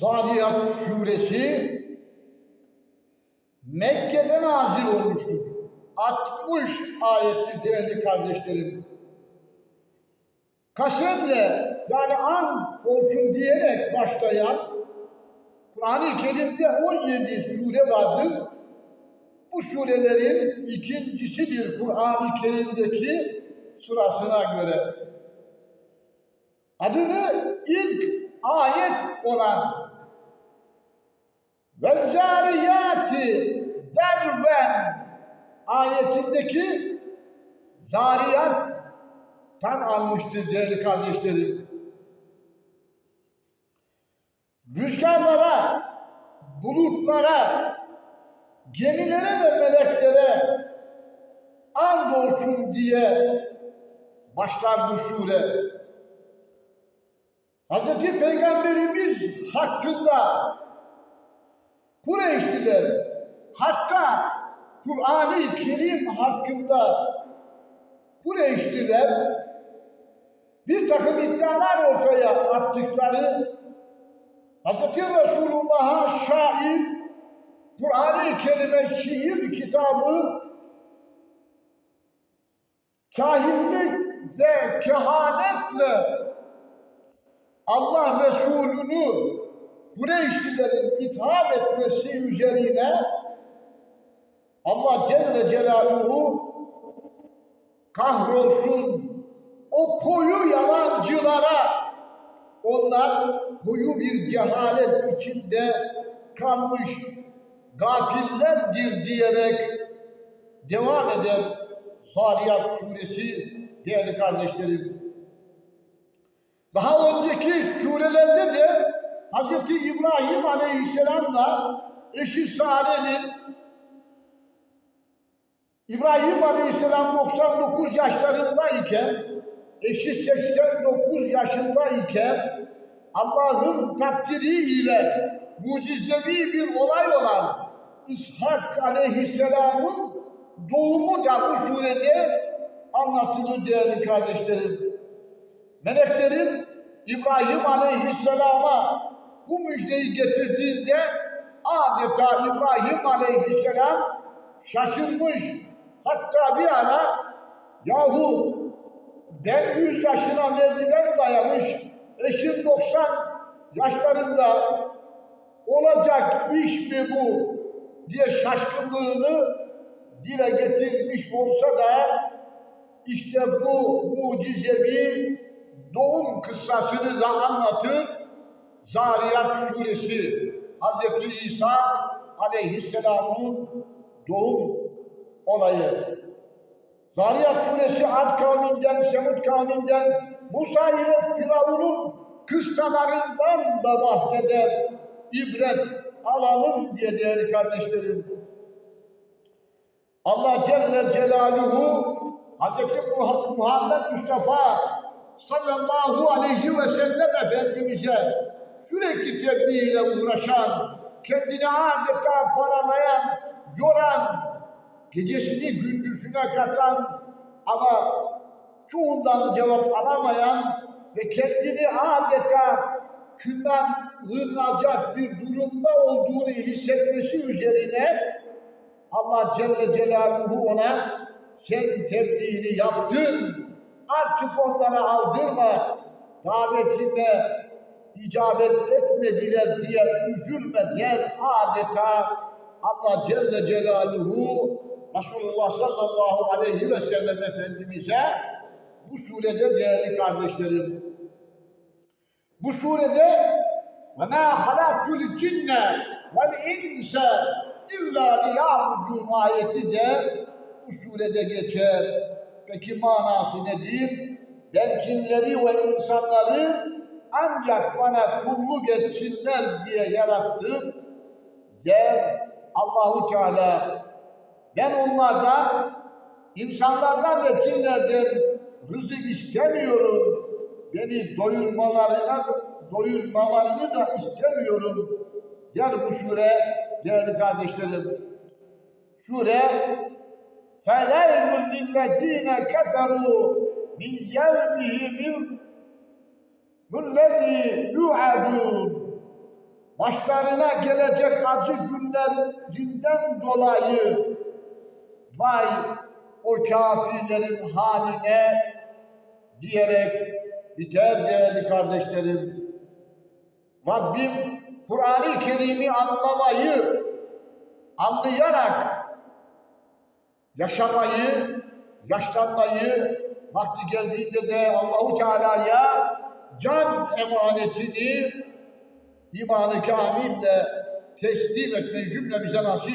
Zariyat suresi Mekke'de nazil olmuştur. 60 ayeti değerli kardeşlerim. Kasemle yani an olsun diyerek başlayan Kur'an-ı Kerim'de 17 sure vardır. Bu surelerin ikincisidir Kur'an-ı Kerim'deki sırasına göre. Adını ilk ayet olan ve zariyati derven ayetindeki zariyat tan almıştır değerli kardeşlerim. Rüzgarlara, bulutlara, gemilere ve meleklere and olsun diye başlar bu sure. Hz. Peygamberimiz hakkında Kureyşliler hatta Kur'an-ı Kerim hakkında Kureyşliler bir takım iddialar ortaya attıkları Hz. Resulullah'a şair Kur'an-ı Kerim'e şiir kitabı kahinlik ve kehanetle Allah Resulü'nü Kureyşlilerin itham etmesi üzerine Allah Celle Celaluhu kahrolsun o koyu yalancılara onlar koyu bir cehalet içinde kalmış gafillerdir diyerek devam eder Zariyat suresi değerli kardeşlerim. Daha önceki surelerde de Hz. İbrahim Aleyhisselam'la eşi Sare'nin İbrahim Aleyhisselam 99 yaşlarındayken eşi 89 yaşındayken Allah'ın takdiriyle mucizevi bir olay olan İshak Aleyhisselam'ın doğumu da bu surede anlatılır değerli kardeşlerim. Meleklerin İbrahim Aleyhisselam'a bu müjdeyi getirdiğinde adeta İbrahim Aleyhisselam şaşırmış. Hatta bir ara yahu ben 100 yaşına merdiven dayamış, eşim 90 yaşlarında olacak iş mi bu diye şaşkınlığını dile getirmiş olsa da işte bu mucizevi doğum kıssasını da anlatır Zariyat suresi Hz. İsa aleyhisselamın doğum olayı. Zariyat suresi Ad kavminden, Semud kavminden, Musa ile Firavun'un kıssalarından da bahseder. İbret alalım diye değerli kardeşlerim. Allah Celle Celaluhu Hz. Muhammed Mustafa sallallahu aleyhi ve sellem Efendimiz'e sürekli tebliğ ile uğraşan, kendini adeta paralayan, yoran, gecesini gündüzüne katan ama çoğundan cevap alamayan ve kendini adeta kınanılacak bir durumda olduğunu hissetmesi üzerine Allah Celle Celaluhu ona sen tebliğini yaptın, artık onlara aldırma, davetime icabet etmediler diye üzülme der adeta Allah Celle Celaluhu Resulullah sallallahu aleyhi ve sellem Efendimiz'e bu surede değerli kardeşlerim bu surede ve ma halaktul cinne vel insa illa liya'budun ayeti de bu surede geçer. Peki manası nedir? Ben cinleri ve insanları ancak bana kulluk etsinler diye yarattım der Allahu Teala. Ben onlardan, insanlardan ve cinlerden rızık istemiyorum. Beni doyurmalarına, doyurmalarını da istemiyorum. Der bu sure değerli kardeşlerim. Sure فَلَيْلٌ لِلَّذ۪ينَ كَفَرُوا مِنْ يَوْمِهِمْ Hüllezî yu'adûn. Başlarına gelecek acı günlerinden dolayı vay o kafirlerin haline diyerek biter değerli kardeşlerim. Rabbim Kur'an-ı Kerim'i anlamayı, anlayarak yaşamayı, yaşlanmayı, vakti geldiğinde de Allahu Teala'ya can emanetini imanı kamille teslim etmeyi cümlemize nasip